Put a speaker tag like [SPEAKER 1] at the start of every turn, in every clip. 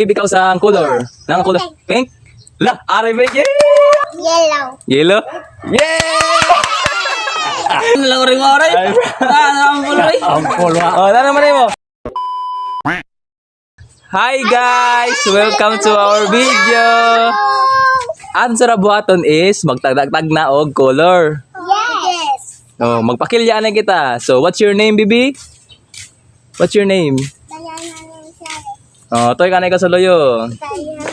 [SPEAKER 1] Give ikaw sa color. Nang color? Pink? La, pink. Yeah!
[SPEAKER 2] Yellow.
[SPEAKER 1] Yellow? Yeah!
[SPEAKER 3] Ano lang rin mo rin?
[SPEAKER 1] Ay,
[SPEAKER 3] Ah, ang puloy.
[SPEAKER 1] Ampol wa. Oh, na naman mo. Hi guys! Welcome to our video! Ang sa buhaton is magtagtag na og color.
[SPEAKER 2] Yes.
[SPEAKER 1] Oh, magpakilya na kita. So, what's your name, bibi? What's your name? Oh, toy kanay ka sa loyo.
[SPEAKER 2] Diana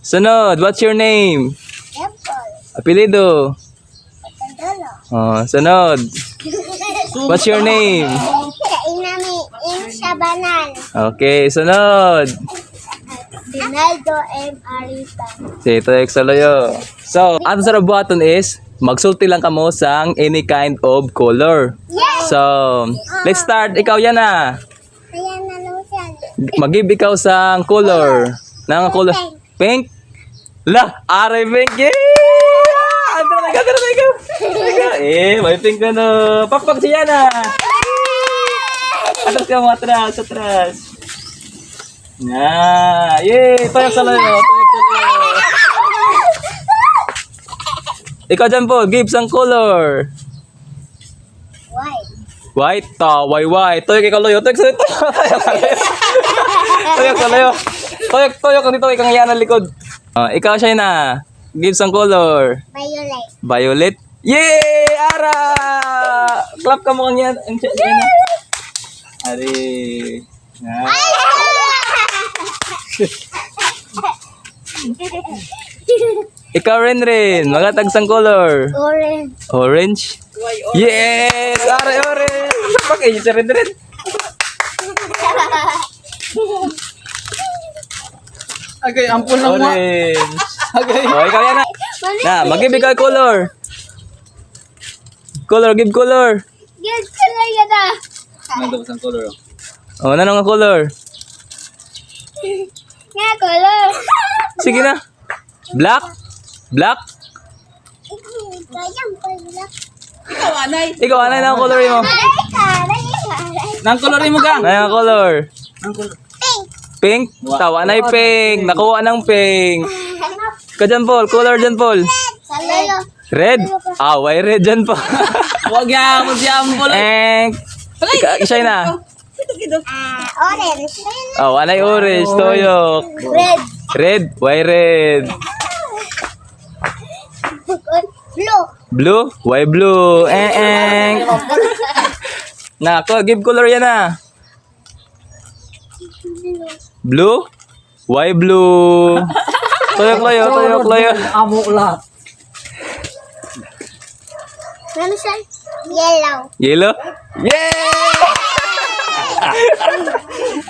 [SPEAKER 1] Sunod, what's your name?
[SPEAKER 2] Apple.
[SPEAKER 1] Apelido. Oh, sunod. What's your name?
[SPEAKER 2] Kainami Insha Banal.
[SPEAKER 1] Okay, sunod.
[SPEAKER 2] Dinaldo M. Arita.
[SPEAKER 1] Si ito sa loyo. So, ang sa buhaton is magsulti lang kamo sang any kind of color.
[SPEAKER 2] Yes.
[SPEAKER 1] So, let's start. Ikaw yan ah. Mag-give ikaw sang color. Nang color. Pink. La, aray pink. Yeah! Ano na ka, ano na ka? Eh, may pink na no. Pakpak siya na. Atras ka mo, atras, atras. Na, yay! Tayak sa layo, sa. Ikaw dyan po, give sang color.
[SPEAKER 2] White.
[SPEAKER 1] White, ta, why, why. Toyok ikaw loyo, toyok sa layo. Toyok sa layo. Toyok. Toyok, ka dito, ikang yan ang likod. Ah, ikaw siya na. Give some color.
[SPEAKER 2] Violet.
[SPEAKER 1] Violet. Yay! Ara! Clap ka mo kang yan. Ang siya, yan na. Ari. Na. Ikaw rin rin. Mga tagsang color.
[SPEAKER 2] Orange.
[SPEAKER 1] Orange? Yes! Are orange! Bakit red red?
[SPEAKER 3] Agay, ampun lang mo.
[SPEAKER 1] Orange.
[SPEAKER 3] Agay.
[SPEAKER 1] Oh, ikaw yan na. Na, ikaw color. Color, give color.
[SPEAKER 2] Yes, color yan na.
[SPEAKER 3] Ano daw isang color?
[SPEAKER 1] Oh, ano nga color?
[SPEAKER 2] Nga, color.
[SPEAKER 1] Sige na. Black? Black?
[SPEAKER 3] Ikaw, anay.
[SPEAKER 1] Ikaw, na ang color mo?
[SPEAKER 3] Nang color mo gang.
[SPEAKER 1] Ano ang color?
[SPEAKER 3] Nang color.
[SPEAKER 2] Pink.
[SPEAKER 1] Pink? Tawa na yung pink. Nakuha ng pink. Ka dyan, Paul. Color dyan, Paul. Red? Ah, why red dyan, Paul?
[SPEAKER 3] Huwag yan mo siya ampun.
[SPEAKER 1] Eh, ika, isa na.
[SPEAKER 2] Ah, orange.
[SPEAKER 1] Oh, anay orange, toyok.
[SPEAKER 2] Red.
[SPEAKER 1] Red? Why red?
[SPEAKER 2] Blue.
[SPEAKER 1] Blue? Why blue? Eh, eh. Na, ko, give color yan ah. Blue? Why blue? Toyok loyo, toyok loyo.
[SPEAKER 3] Amo lahat.
[SPEAKER 2] Ano siya? Yellow.
[SPEAKER 1] Yellow? Yeah!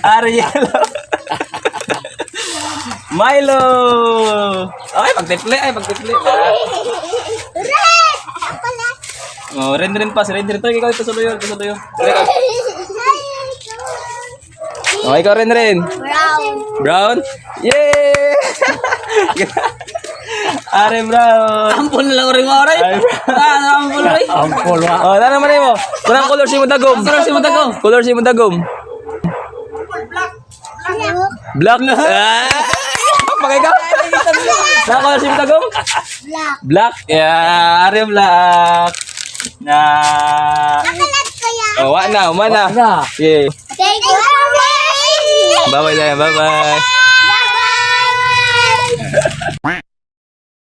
[SPEAKER 1] Are yellow. Milo! Ay, pagtiple, ay, pagtiple.
[SPEAKER 2] Red. Pala.
[SPEAKER 1] Oh, rin rin pa, rin rin. Toy, ikaw ito sa loyo, ito sa loyo. Ikaw. Oh, ikaw rin rin.
[SPEAKER 2] Brown.
[SPEAKER 1] Brown? Yay! Are brown.
[SPEAKER 3] Ampun lang rin mo rin.
[SPEAKER 1] Ay,
[SPEAKER 3] Ah, ampun rin.
[SPEAKER 1] Ampol wa. Oh, na naman mo. Kunang color si mo dagom.
[SPEAKER 3] Color si mo dagom.
[SPEAKER 1] Color si mo dagom.
[SPEAKER 2] Blue.
[SPEAKER 1] Black. Ah! Bagay ka. Na color si mo dagom?
[SPEAKER 2] Black.
[SPEAKER 1] Black. Yeah, are black. Na.
[SPEAKER 2] Nakalat ko yan.
[SPEAKER 1] Oh, wa na, wa na. Yeah. Bye-bye, Bye-bye.